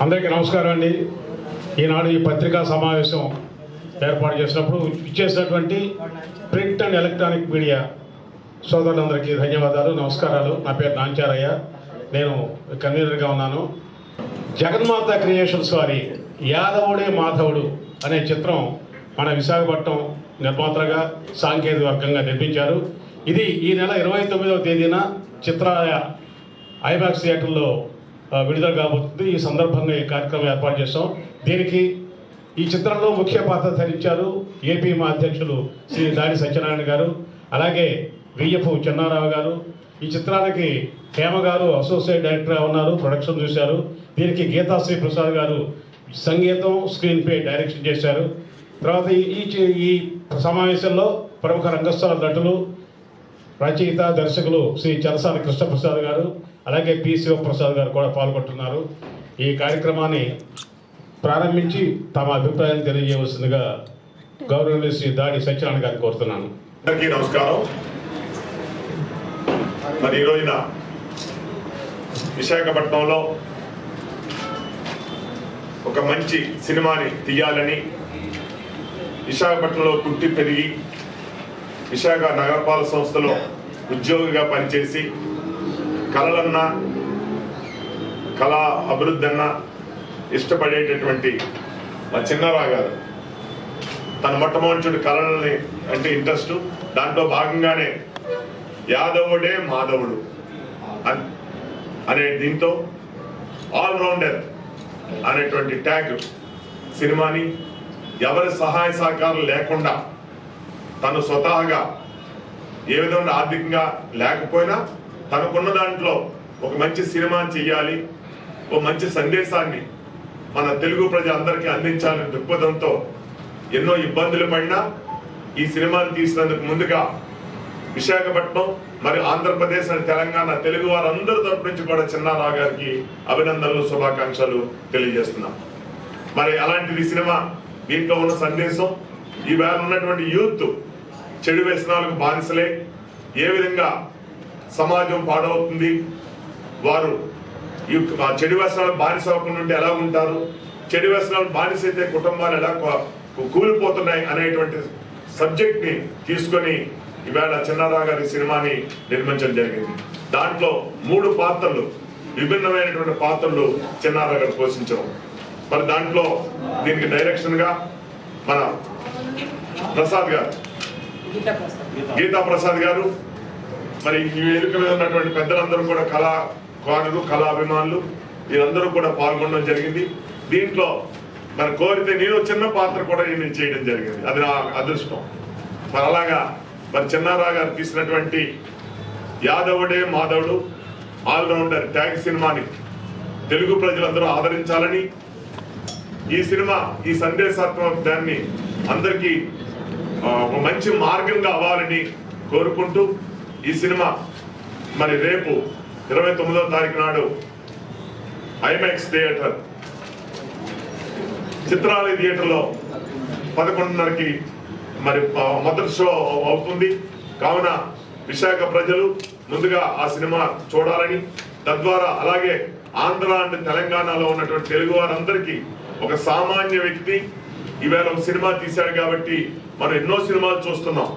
అందరికీ నమస్కారం అండి ఈనాడు ఈ పత్రికా సమావేశం ఏర్పాటు చేసినప్పుడు ఇచ్చేసినటువంటి ప్రింట్ అండ్ ఎలక్ట్రానిక్ మీడియా సోదరులందరికీ ధన్యవాదాలు నమస్కారాలు. నా పేరు నాంచారయ్య. నేను కన్వీనర్గా ఉన్నాను. జగన్మాత క్రియేషన్స్ వారి యాదవుడే మాధవుడు అనే చిత్రం మన విశాఖపట్నం నిర్మాతగా సాంకేతిక వర్గంగా నిర్మించారు. ఇది ఈ నెల ఇరవై తొమ్మిదవ తేదీన చిత్రాలయ ఐమాక్స్ థియేటర్లో విడుదల కాబోతుంది. ఈ సందర్భంగా ఈ కార్యక్రమం ఏర్పాటు చేస్తాం దీనికి ఈ చిత్రంలో ముఖ్య పాత్ర ధరించారు ఏపీ మా అధ్యక్షులు శ్రీ దాడి సత్యనారాయణ గారు. అలాగే విఎఫ్ చెన్నారావు గారు ఈ చిత్రానికి హేమ గారు అసోసియేట్ డైరెక్టర్గా ఉన్నారు ప్రొడక్షన్ చూశారు. దీనికి గీతాశ్రీ ప్రసాద్ గారు సంగీతం స్క్రీన్ పే డైరెక్షన్ చేశారు. తర్వాత ఈ- ఈ సమావేశంలో ప్రముఖ రంగస్థల నటులు రచయిత దర్శకులు శ్రీ చలసాని కృష్ణప్రసాద్ గారు అలాగే పి శివప్రసాద్ గారు కూడా పాల్గొంటున్నారు. ఈ కార్యక్రమాన్ని ప్రారంభించి తమ అభిప్రాయాన్ని తెలియజేయవలసిందిగా గౌరవనీయ శ్రీ దాడి సత్యనారాయణ గారిని కోరుతున్నాను. అందరికీ నమస్కారం. మరి ఈ రోజున విశాఖపట్నంలో ఒక మంచి సినిమాని తీయాలని విశాఖపట్నంలో పుట్టి పెరిగి విశాఖ నగరపాలక సంస్థలో ఉద్యోగిగా పనిచేసి కళలన్నా కళా అభివృద్ధి అన్నా ఇష్టపడేటటువంటి మా చిన్నారా గారు. తన మొట్టమొదటి కళలని అంటే ఇంట్రెస్ట్. దాంట్లో భాగంగానే యాదవుడే మాధవుడు. అనే దీంతో ఆల్రౌండర్ అనేటువంటి ట్యాగ్ సినిమాని ఎవరి సహాయ సహకారం లేకుండా తను స్వతహాగా ఏ విధంగా ఆర్థికంగా లేకపోయినా తనకున్న దాంట్లో ఒక మంచి సినిమా చెయ్యాలి ఒక మంచి సందేశాన్ని మన తెలుగు ప్రజలందరికీ అందించాలని దృక్పథంతో ఎన్నో ఇబ్బందులు పడినా ఈ సినిమాను తీసినందుకు ముందుగా విశాఖపట్నం మరి ఆంధ్రప్రదేశ్ తెలంగాణ తెలుగు వారందరి తరపు నుంచి కూడా చిన్నారావు గారికి అభినందనలు శుభాకాంక్షలు తెలియజేస్తున్నాం. మరి అలాంటిది సినిమా దీంట్లో ఉన్న సందేశం ఈవేళ ఉన్నటువంటి యూత్ చెడు వ్యసనాలకు బానిసలే ఏ విధంగా సమాజం పాడవుతుంది వారు ఈ ఆ చెడు వ్యసనాలకు బానిస అవ్వకుండా ఉంటే ఎలా ఉంటారు చెడు వ్యసనాలు బానిస అయితే కుటుంబాలు ఎలా కూలిపోతున్నాయి అనేటువంటి సబ్జెక్ట్ని తీసుకొని ఈవేళ చిన్నారావు గారి సినిమాని నిర్మించడం జరిగింది. దాంట్లో మూడు పాత్రలు విభిన్నమైనటువంటి పాత్రలు చిన్నారావు గారు పోషించడం మరి దాంట్లో దీనికి డైరెక్షన్గా మన ప్రసాద్ గారు. గీతా ప్రసాద్. గారు. మరి ఈ వేదిక మీద ఉన్నటువంటి పెద్దలందరూ కూడా కళా కోనలు కళాభిమానులు వీరందరూ కూడా పాల్గొనడం జరిగింది. దీంట్లో మరి కోరితే నేను చిన్న పాత్ర కూడా నేను చేయడం జరిగింది. అది నా అదృష్టం. మరి అలాగా మరి చిన్నారా గారు తీసినటువంటి యాదవుడే మాధవుడు ఆల్రౌండర్ ట్యాగ్ సినిమాని తెలుగు ప్రజలందరూ ఆదరించాలని ఈ సినిమా ఈ సందేశాత్మక దాన్ని అందరికీ ఒక మంచి మార్గంగా అవ్వాలని కోరుకుంటూ ఈ సినిమా మరి రేపు ఇరవై తొమ్మిదవ తారీఖు నాడు ఐమాక్స్ థియేటర్ చిత్రాలయ థియేటర్లో పదకొండున్నరకి మరి మొదటి షో అవుతుంది. కావున విశాఖ ప్రజలు ముందుగా ఆ సినిమా చూడాలని తద్వారా అలాగే ఆంధ్ర అండ్ తెలంగాణలో ఉన్నటువంటి తెలుగు వారందరికీ ఒక సామాన్య వ్యక్తి ఈవేళ ఒక సినిమా తీశాడు కాబట్టి మనం ఎన్నో సినిమాలు చూస్తున్నాం.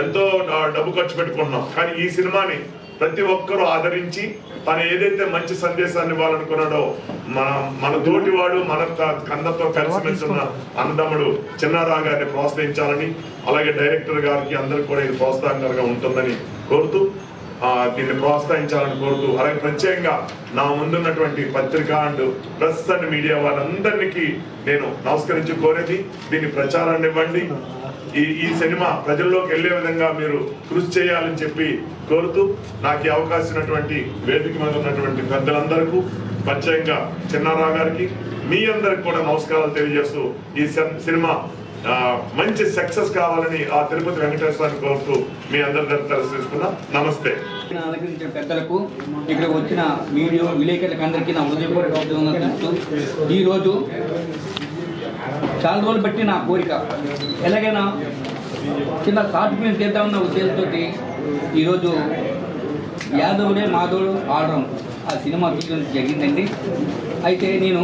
ఎంతో డబ్బు ఖర్చు పెట్టుకుంటున్నాం. కానీ ఈ సినిమాని ప్రతి ఒక్కరూ ఆదరించి తను ఏదైతే మంచి సందేశాన్ని ఇవ్వాలనుకున్నాడో మన మన తోటివాడు మన త- కన్నతో కలిసిమెలిసి ఉన్న అన్నదమ్ముడు చిన్నారా గారిని ప్రోత్సహించాలని అలాగే డైరెక్టర్ గారికి అందరికి కూడా ఇది ప్రోత్సాహకరంగా ఉంటుందని కోరుతూ దీన్ని ప్రోత్సహించాలని కోరుతూ అలాగే ప్రత్యేకంగా నా ముందున్నటువంటి పత్రిక అండ్ ప్రెస్ అండ్ మీడియా వాళ్ళందరికీ నేను నమస్కరించి కోరేది దీని ప్రచారాన్ని ఇవ్వండి. ఈ ఈ సినిమా ప్రజల్లోకి వెళ్ళే విధంగా మీరు కృషి చేయాలని చెప్పి కోరుతూ నాకు అవకాశం ఉన్నటువంటి వేదిక మీద ఉన్నటువంటి పెద్దలందరికీ ప్రత్యేకంగా చిన్నారావు గారికి మీ అందరికి కూడా నమస్కారాలు తెలియజేస్తూ ఈ సిన్- సినిమా మంచి సక్సెస్ కావాలని ఆ తిరుపతి వెంకటేశ్వరాన్ని కోరుతూ మీ అందరి దగ్గర తెలుసుకున్నా నమస్తే. అలంకరించిన పెద్దలకు ఇక్కడ వచ్చిన మీడియా విలేకరులకు అందరికీ నా హృదయపూర్వక ఈ రోజు ఈరోజు చాలా రోజులు బట్టి నా కోరిక. ఎలాగైనా చిన్న షార్ట్ ఫిల్మ్ చేద్దామన్న ఉద్దేశంతో ఈరోజు యాదవుడే మాధవుడు ఆడడం ఆ సినిమా తీయడం జరిగిందండి. అయితే నేను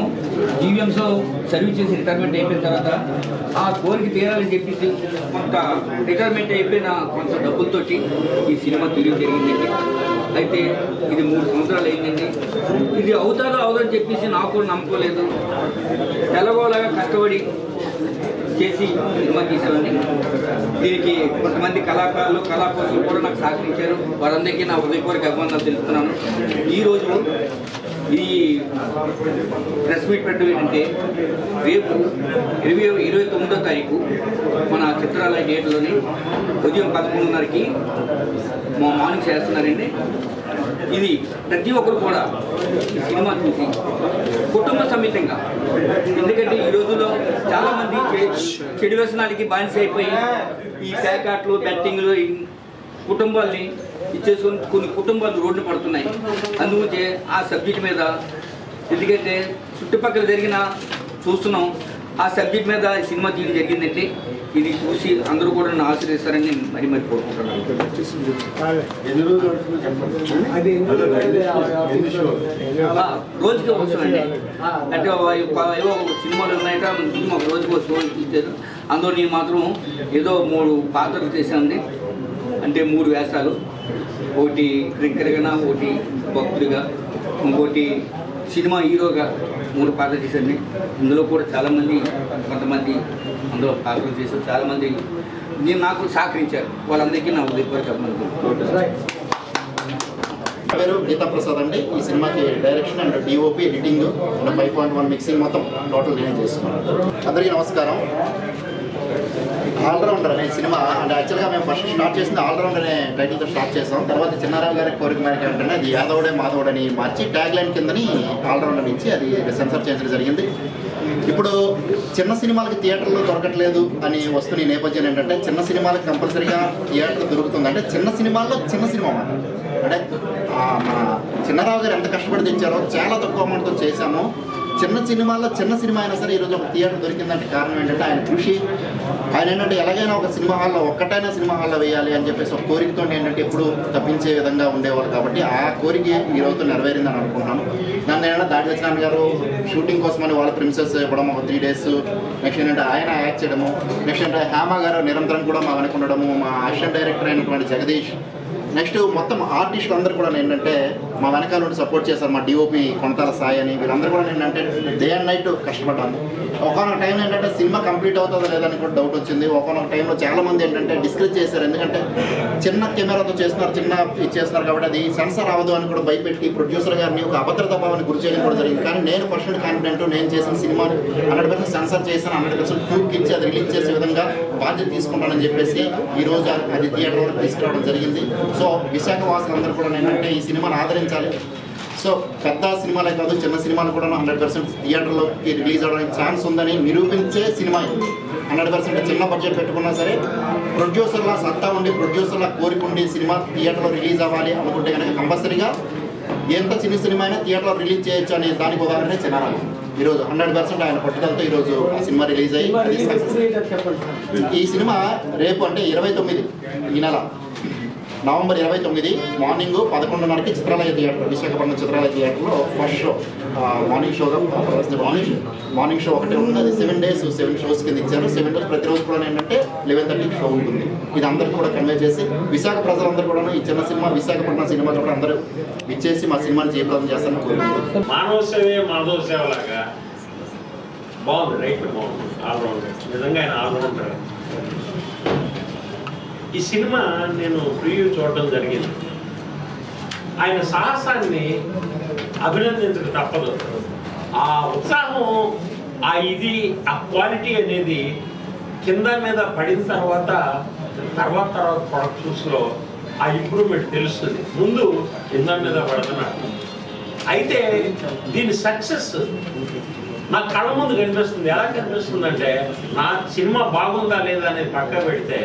జీవిఎంస్లో సర్వీస్ చేసి రిటైర్మెంట్ అయిపోయిన తర్వాత ఆ కోరిక తీరాలని చెప్పేసి కొంత రిటైర్మెంట్ అయిపోయిన కొంత డబ్బులతోటి ఈ సినిమా తీయడం జరిగిందండి. అయితే ఇది మూడు సంవత్సరాలు అయిందండి. ఇది అవుతారో అవుదని చెప్పేసి నాకు నమ్ముకోలేదు కష్టపడి చేసి సినిమా తీసేవాడిని దీనికి కొంతమంది కళాకారులు కళాకోసులు కూడా నాకు సహకరించారు. వారందరికీ నా హృదయపూర్వక అభినందనలు తెలుపుతున్నాను. ఈరోజు ఈ ప్రెస్ మీట్ పెట్టడం ఏంటంటే రేపు ఇరవై ఇరవై తొమ్మిదో తారీఖు మన చిత్రాలయ గేట్లోని ఉదయం పదకొండున్నరకి మా మార్నింగ్ చేస్తున్నారండి. ఇది ప్రతి ఒక్కరు కూడా ఈ సినిమా చూసి కుటుంబ సమేతంగా ఎందుకంటే ఈ రోజుల్లో చాలామంది చెడు వ్యసనాలకి బానిస అయిపోయి ఈ ప్యాకాట్లు బెట్టింగ్లు కుటుంబాల్ని ఇచ్చేసుకొని కొన్ని కుటుంబాలు రోడ్డు పడుతున్నాయి. అందుగురించి ఆ సబ్జెక్ట్ మీద ఎందుకంటే చుట్టుపక్కల జరిగిన చూస్తున్నాం. ఆ సబ్జెక్ట్ మీద ఈ సినిమా తీయడం జరిగిందంటే ఇది చూసి అందరూ కూడా నన్ను ఆశ్రయిస్తారని మరి మరి కోరుకుంటున్నాను. రోజుకి ఒక షో అండి. అంటే ఏవో సినిమాలు ఉన్నాయట సినిమా ఒక రోజుకి ఒక షో ఇచ్చారు అందులో నేను మాత్రం ఏదో మూడు పాత్రలు చేశానండి. అంటే మూడు వేషాలు. ఒకటి క్రికెట్గా ఒకటి భక్తుడిగా ఇంకోటి సినిమా హీరోగా మూడు పాత్రలు చేశాను ఇందులో కూడా చాలామంది కొంతమంది అందులో పాత్రలు చేశారు. చాలామంది నేను నాకు సహకరించారు. వాళ్ళందరికీ నా ఉదయపూర్వక అభినందనలు. పేరు గీతా ప్రసాద్ అండి. ఈ సినిమాకి direction and DOP editing and five point one mixing మొత్తం టోటల్ నేనే చేస్తున్నాను. అందరికీ నమస్కారం. ఆల్రౌండర్ అనే సినిమా అంటే యాక్చువల్గా మేము ఫస్ట్ స్టార్ట్ చేసింది ఆల్రౌండర్ అనే టైటిల్తో స్టార్ట్ చేసాం. తర్వాత చిన్నారావు గారి కోరిక మేరకు ఏంటంటే అది యాదవుడే మాధవుడని మార్చి ట్యాగ్ లైన్ కిందని ఆల్రౌండర్ నుంచి అది సెన్సర్ చేయడం జరిగింది. ఇప్పుడు చిన్న సినిమాలకి థియేటర్లో దొరకట్లేదు అని వస్తున్న ఈ నేపథ్యం ఏంటంటే చిన్న సినిమాలకు కంపల్సరీగా థియేటర్ దొరుకుతుంది. అంటే చిన్న సినిమాల్లో చిన్న సినిమా మాట. అంటే ఆ, మన చిన్నారావు గారు ఎంత కష్టపడి తెచ్చారో చాలా తక్కువ అమౌంట్తో చేశాము చిన్న సినిమాల్లో చిన్న సినిమా అయినా సరే ఈరోజు ఒక థియేటర్ దొరికిందంటే కారణం ఏంటంటే ఆయన కృషి. ఆయన ఏంటంటే ఎలాగైనా ఒక సినిమా హాల్లో ఒక్కటైనా సినిమా హాల్లో వేయాలి అని చెప్పేసి ఒక కోరికతో ఏంటంటే ఎప్పుడు తప్పించే విధంగా ఉండేవాళ్ళు కాబట్టి ఆ కోరిక ఈ రోజు నెరవేరిందని అనుకుంటున్నాను. నన్ను ఏంటంటే దాడి సత్యనారాయణ గారు షూటింగ్ కోసమని వాళ్ళ ప్రిన్సెస్ ఇవ్వడం ఒక త్రీ డేస్ నెక్స్ట్ ఏంటంటే ఆయన యాక్ట్ చేయడము. నెక్స్ట్ ఏంటంటే హేమ గారు నిరంతరం కూడా మా వెనక ఉండడము. మా అసిస్టెంట్ డైరెక్టర్ అయినటువంటి జగదీష్ నెక్స్ట్ మొత్తం ఆర్టిస్టులు అందరూ కూడా ఏంటంటే మా వెనకాల నుండి సపోర్ట్ చేశారు మా డిఓపి కొనతాల సాయి అని. వీళ్ళందరూ కూడా ఏంటంటే డే అండ్ నైట్ కష్టపడ్డాను ఒకనొక టైం ఏంటంటే సినిమా కంప్లీట్ అవుతుందో లేదని కూడా డౌట్ వచ్చింది. ఒకనొక టైంలో చాలా మంది ఏంటంటే డిస్కరేజ్ చేశారు. ఎందుకంటే చిన్న కెమెరాతో చేస్తున్నారు చిన్న చేస్తున్నారు కాబట్టి అది సెన్సర్ అవ్వదు అని కూడా భయపెట్టి ప్రొడ్యూసర్ గారిని ఒక అభద్రత భావాన్ని గురి చేయడం కూడా జరిగింది. కానీ నేను పర్సెంట్ కాన్ఫిడెంట్ నేను చేసిన సినిమాని హండ్రెడ్ పర్సెంట్ సెన్సర్ చేశాను హండ్రెడ్ పర్సెంట్ ట్యూబ్ ఇచ్చి అది రిలీజ్ చేసే విధంగా బాధ్యత తీసుకుంటానని చెప్పేసి ఈ రోజు అది థియేటర్ వరకు తీసుకురావడం జరిగింది. సో విశాఖ వాసులందరూ కూడా ఏంటంటే ఈ సినిమాని ఆదరించాలి. సో పెద్ద సినిమాలే కాదు చిన్న సినిమాలు కూడా హండ్రెడ్ పర్సెంట్ థియేటర్లోకి రిలీజ్ అవ్వడానికి ఛాన్స్ ఉందని నిరూపించే సినిమా ఇది. హండ్రెడ్ పర్సెంట్ చిన్న బడ్జెట్ పెట్టుకున్నా సరే ప్రొడ్యూసర్ల సత్తా ఉండి ప్రొడ్యూసర్ల కోరిక ఉండి సినిమా థియేటర్లో రిలీజ్ అవ్వాలి అనుకుంటే కనుక కంపల్సరీగా ఎంత చిన్న సినిమా అయినా థియేటర్లో రిలీజ్ చేయొచ్చు అనే దానికి ఉదాహరణ చిన్నారాలు. ఈరోజు హండ్రెడ్ పర్సెంట్ ఆయన పట్టుదలతో ఈరోజు ఆ సినిమా రిలీజ్ అయ్యి ఈ సినిమా రేపు అంటే ఇరవై తొమ్మిది ఈ నెల. నవంబర్ ఇరవై తొమ్మిది మార్నింగ్ పదకొండున్నరకి చిత్రాలయ థియేటర్ విశాఖపట్నం చిత్రాలయ థియేటర్లో ఫస్ట్ షో మార్నింగ్ షోగా మార్నింగ్ మార్నింగ్ షో ఒకటే ఉంటుంది అది సెవెన్ డేస్ సెవెన్ షోస్ కింద ఇచ్చారు. సెవెన్ డేస్ ప్రతిరోజు కూడా ఏంటంటే లెవెన్ థర్టీకి షో ఉంటుంది. ఇది అందరికీ కూడా కన్వే చేసి విశాఖ ప్రజలందరూ కూడా ఈ చిన్న సినిమా విశాఖపట్నం సినిమా కూడా అందరూ ఇచ్చేసి మా సినిమాని జయప్రదం చేస్తాను కోరుకుంటున్నాను మానవ మాధవ బాగుంది రైట్ బాగుంది ఆల్రౌండర్ నిజంగా ఆయన ఆల్రౌండర్ ఈ సినిమా నేను ప్రివ్యూ చూడడం జరిగింది. ఆయన సాహసాన్ని అభినందించడం తప్పదు. ఆ ఉత్సాహం ఆ ఇది ఆ క్వాలిటీ అనేది కింద మీద పడిన తర్వాత తర్వాత తర్వాత ప్రొడక్షన్స్లో ఆ ఇంప్రూవ్మెంట్ తెలుస్తుంది. ముందు కింద మీద పడుతున్నాడు అయితే దీని సక్సెస్ నా కళ్ళ ముందు కనిపిస్తుంది. ఎలా కనిపిస్తుంది అంటే నా సినిమా బాగుందా లేదా అనేది పక్క పెడితే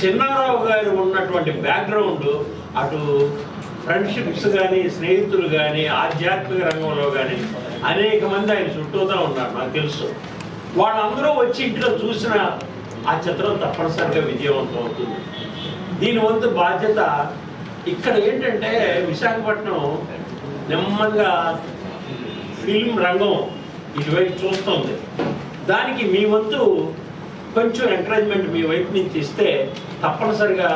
చిన్నారావు గారు ఉన్నటువంటి బ్యాక్గ్రౌండ్ అటు ఫ్రెండ్షిప్స్ కానీ స్నేహితులు కానీ ఆధ్యాత్మిక రంగంలో కానీ అనేక మంది ఆయన చుట్టూతా ఉన్నారు నాకు తెలుసు. వాళ్ళందరూ వచ్చి ఇంట్లో చూసిన ఆ చిత్రం తప్పనిసరిగా విజయవంతం అవుతుంది. దీని వంతు బాధ్యత ఇక్కడ ఏంటంటే విశాఖపట్నం నెమ్మదిగా ఫిల్మ్ రంగం ఇటువైపు చూస్తుంది. దానికి మీ వంతు కొంచెం ఎంకరేజ్మెంట్ మీ వైపు నుంచి ఇస్తే తప్పనిసరిగా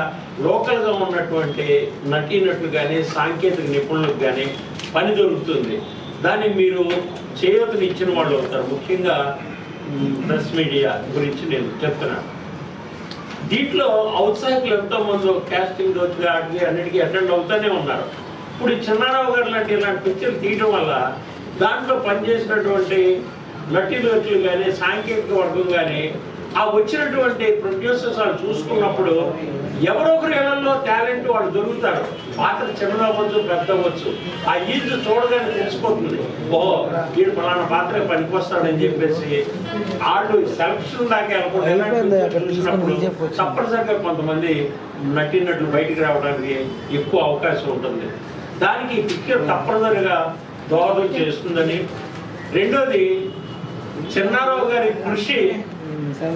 లోకల్గా ఉన్నటువంటి నటీనటులు కానీ సాంకేతిక నిపుణులకు కానీ పని దొరుకుతుంది. దాన్ని మీరు చేయూతని ఇచ్చిన వాళ్ళు అవుతారు. ముఖ్యంగా ప్రెస్ మీడియా గురించి నేను చెప్తున్నాను. దీంట్లో ఔత్సాహికులు ఎంతోమంది క్యాస్టింగ్ రోజుగా అడిగి అన్నిటికీ అటెండ్ అవుతూనే ఉన్నారు. ఇప్పుడు చిన్నారావు గారు లాంటి ఇలాంటి పిక్చర్లు తీయడం వల్ల దాంట్లో పనిచేసినటువంటి నటీనటులు కానీ సాంకేతిక వర్గం కానీ ఆ వచ్చినటువంటి ప్రొడ్యూసర్స్ వాళ్ళు చూసుకున్నప్పుడు ఎవరో ఒకరి ఇళ్ళలో టాలెంట్ వాళ్ళు దొరుకుతారు. పాత్ర చిన్నదవ్వచ్చు పెద్ద అవ్వచ్చు ఆ ఈజ్ చూడగానే తెలిసిపోతుంది. ఓహో వీడు ఫలానా పాత్ర పనికొస్తాడని చెప్పేసి వాళ్ళు సెలక్షన్ దాకా చూసినప్పుడు. తప్పనిసరిగా కొంతమంది నటినట్లు బయటికి రావడానికి ఎక్కువ అవకాశం ఉంటుంది. దానికి ఈ పిక్చర్ తప్పనిసరిగా దోహదం చేస్తుందని. రెండోది చిన్నారావు గారి కృషి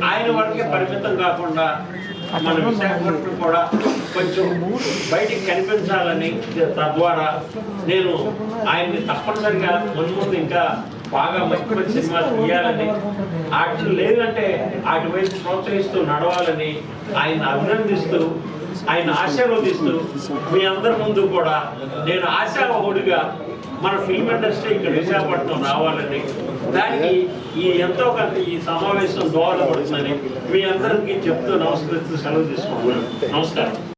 ఆయన వరకే పరిమితం కాకుండా మన విశాఖపట్నం కూడా కొంచెం బయటికి కనిపించాలని తద్వారా నేను ఆయన్ని తప్పనిసరిగా ముందు ముందు ఇంకా బాగా మంచి మంచి సినిమాలు తీయాలని వాటి లేదంటే వాటి వైపు ప్రోత్సహిస్తూ నడవాలని ఆయన అభినందిస్తూ ఆయన ఆశీర్వదిస్తూ మీ అందరి ముందు కూడా నేను ఆశావహుడిగా మన ఫిల్మ్ ఇండస్ట్రీ ఇక్కడ విశాఖపట్నం రావాలని దానికి ఈ ఎంతో కొంత ఈ సమావేశం దోహదపడుతుందని మీ అందరికీ చెప్తూ నమస్కరిస్తూ సెలవు తీసుకుంటున్నాను. నమస్కారం.